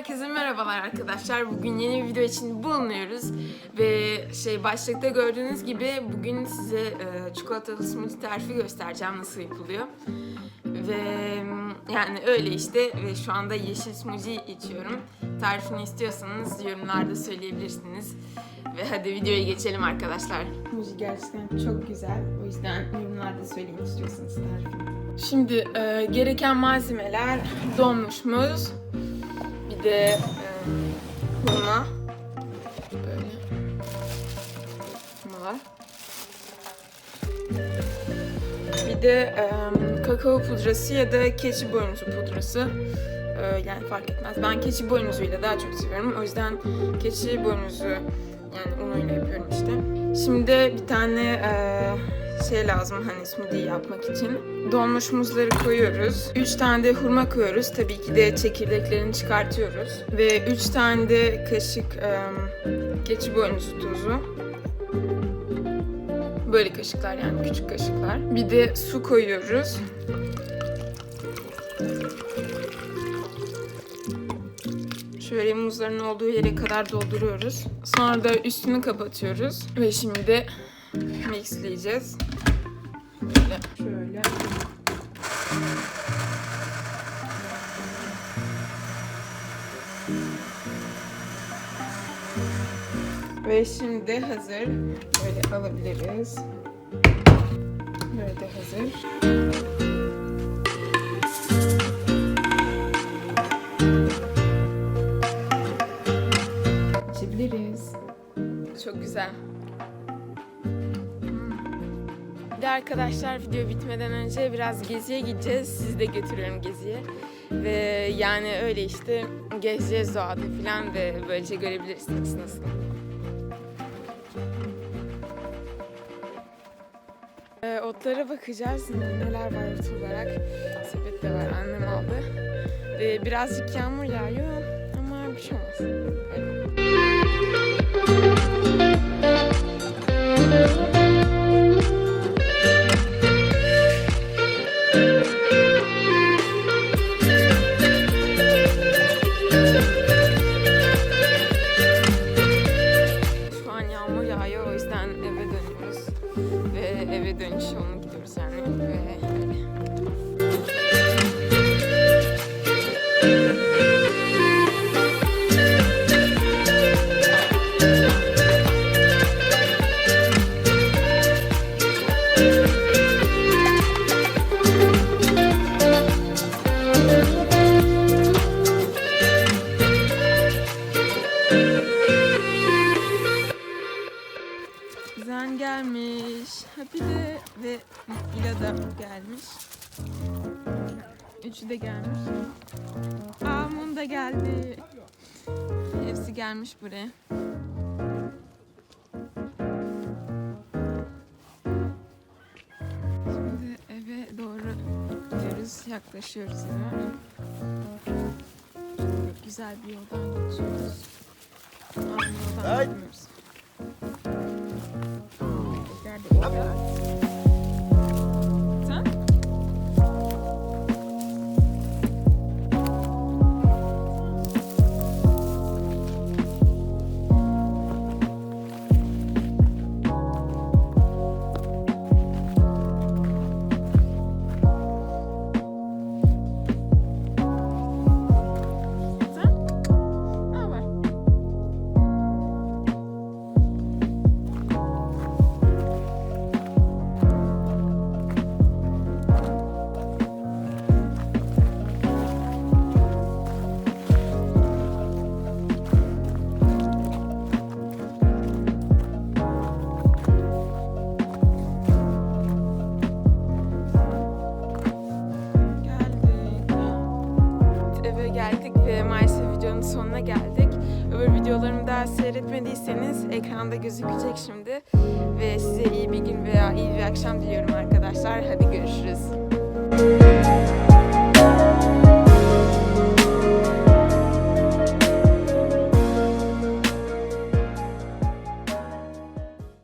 Herkese merhabalar arkadaşlar. Bugün yeni bir video için bulunuyoruz. Ve şey başlıkta gördüğünüz gibi bugün size e, çikolatalı smoothie tarifi göstereceğim nasıl yapılıyor. Ve mm, yani öyle işte ve şu anda yeşil smoothie içiyorum. Tarifini istiyorsanız yorumlarda söyleyebilirsiniz. Ve hadi videoya geçelim arkadaşlar. Smoothie gerçekten çok güzel. O yüzden yorumlarda söyleyin istiyorsanız tarifini. Şimdi e, gereken malzemeler donmuş muz, bir de e, hurma. Böyle. Hurmalar. Bir de e, kakao pudrası ya da keçi boynuzu pudrası. E, yani fark etmez. Ben keçi boynuzuyla daha çok seviyorum. O yüzden keçi boynuzu yani unuyla yapıyorum işte. Şimdi bir tane e, şey lazım hani smoothie yapmak için. Donmuş muzları koyuyoruz. 3 tane de hurma koyuyoruz. Tabii ki de çekirdeklerini çıkartıyoruz. Ve 3 tane de kaşık e, keçi boynuzu tuzu. Böyle kaşıklar yani küçük kaşıklar. Bir de su koyuyoruz. Şöyle muzların olduğu yere kadar dolduruyoruz. Sonra da üstünü kapatıyoruz. Ve şimdi mixleyeceğiz. Böyle şöyle. Ve şimdi hazır. Böyle alabiliriz. Böyle de hazır. İçebiliriz. Çok güzel. Bir de arkadaşlar video bitmeden önce biraz geziye gideceğiz. Sizi de götürüyorum geziye. Ve yani öyle işte gezeceğiz doğada falan ve böylece görebilirsiniz nasıl. Ee, otlara bakacağız. Neler var ot olarak. Sepette var. Annem aldı. Ee, birazcık yağmur yağıyor ama bir şey olmaz. Yağıyor o yüzden eve dönüyoruz. Ve eve dönüş yoluna gidiyoruz yani. Ve öyle. Zen gelmiş. Happy de ve İla da gelmiş. Üçü de gelmiş. Amun da geldi. Hepsi gelmiş buraya. Şimdi eve doğru gidiyoruz. Yaklaşıyoruz eve. Çok güzel bir yoldan geçiyoruz. Aynı yoldan Ay. Bye-bye. Ve maalesef videonun sonuna geldik. Öbür videolarımı daha seyretmediyseniz ekranda gözükecek şimdi. Ve size iyi bir gün veya iyi bir akşam diliyorum arkadaşlar. Hadi görüşürüz.